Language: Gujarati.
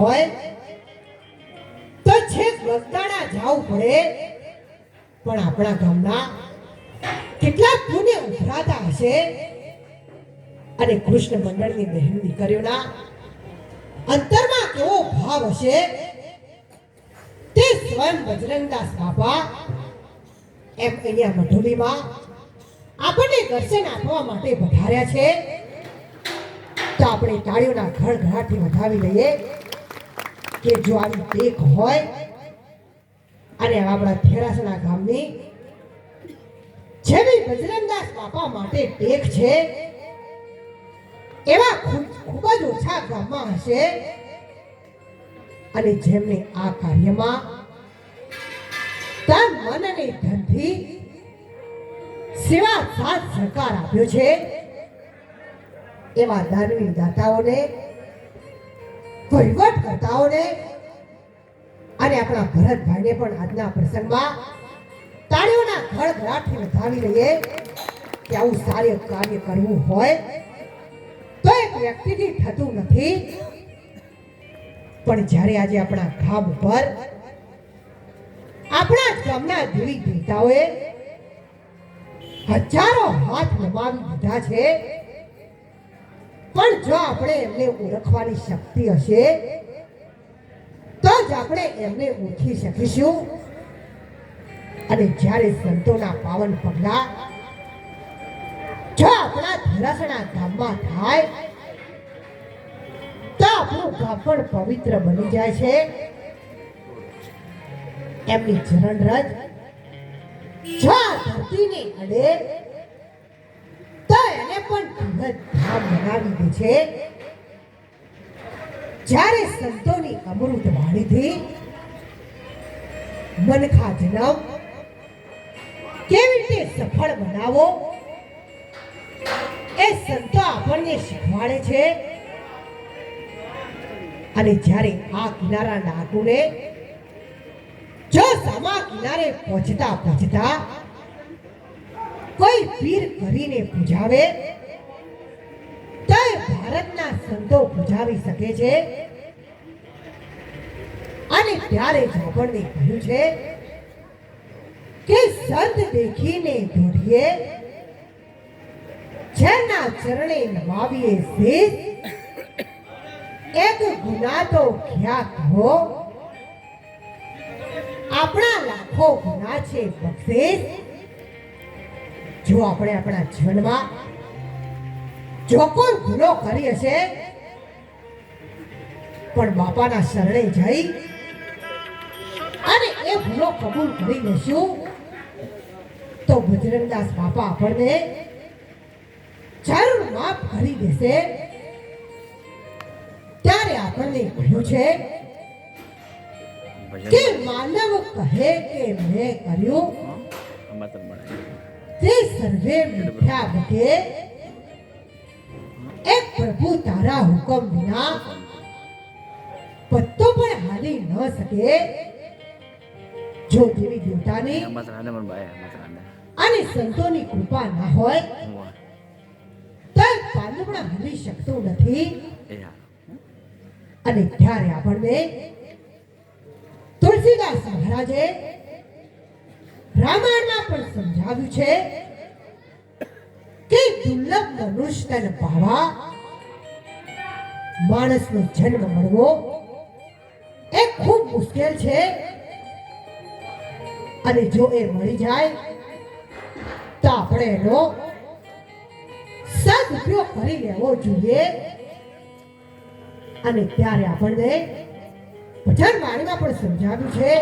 હોય, તો છેક બગદાણા જવું પડે. પણ આપણા ગામના કેટલા પુણ્ય ઉભરાતા હશે. અને કૃષ્ણ મંડળની બહેન દીકરીઓના અંતરમાં કેવો ભાવ હશે, તે સ્વયં બજરંગદાસ બાપા એમ અહીંયા મઢોલીમાં આપણને દર્શન આપવા માટે પધાર્યા છે. તો આપણે તાળીઓના ઘડઘડાટથી વધાવી લઈએ. કે જો આવી ટેક હોય, અને આપણા થેરાસણા ગામની જેવી બજરંગદાસ બાપા માટે ટેક છે, એવા ખૂબ જ ઓછા ગામમાં હશે, અને જેમને આ કાર્યમાં તન મન અને ધનથી સેવા સાથ સરકાર આપ્યો છે, એવા દાનવી દાતાઓને વહીવટ કરતાઓને અને આપણા ભરતભાઈને પણ આજના પ્રસંગમાં તાળીઓના ઘડઘડાટથી વધાવી લઈએ કે આવું સારું કાર્ય કરવું હોય તો એક વ્યક્તિથી થતું નથી. પણ જ્યારે આજે આપણા ગામ ઉપર આપણા ગામના દેવી દેવતાઓએ હજારો હાથ લમાવી દીધા છે પણ જો આપણે એમને ઓળખવાની શક્તિ હશે, તો જ આપણે એમને ઓળખી શકીશું. અને જ્યારે સંતોના પાવન પગલા જો આપણા ધરાસણા ધામમાં થાય, તો આપણું ગામ પણ પવિત્ર બની જાય છે. એમની ચરણ રજ જો ધરતીને અડે સફળ બનાવો, એ સંતો આપણને શીખવાડે છે. અને જ્યારે આ કિનારા ડાકુને જો સામા કિનારે પહોંચતા પહોંચતા કોઈ પીર કરીને પૂજાવે ભારતના સંતો પૂજાવી શકે છે? અને ત્યારે જ કહ્યું છે કે સંત દેખીને દોડીએ જેના ચરણે નમાવીએ શીશ એક ગુના તો ક્યાં કહો? આપણા લાખો ગુના છે બક્ષીસ. જો આપણે આપણા જીવનમાં જો કોઈ ભૂલો કરી હશે પણ બાપાના શરણે જઈ અને એ ભૂલો કબૂલ કરી લેશું. તો બજરંગદાસ બાપા આપણને જરૂર માફ કરી દેશે. ત્યારે આપણને કહ્યું છે કે માનવ કહે કે મેં કર્યું. તે સર્વે મિથ્યા બકે એક પ્રભુ તારા હુકમ વિના પત્તો પણ હાલી ન શકે. જો દેવી દેવતાની અને સંતોની કૃપા ના હોય તો પાંદડા હલી શકતું નથી. અને ત્યારે આપણને તુલસીદાસ મહારાજે રામાયણમાં પણ સમજાવ્યું છે કે દુર્લભ મનુષ્ય ભાવા માણસનો જન્મ મળવો એ ખૂબ મુશ્કેલ છે. અને જો એ મળી જાય, તો આપણે એનો સદઉપયોગ કરી લેવો જોઈએ. અને ત્યારે આપણને ભજન વાણીમાં પણ સમજાવ્યું છે.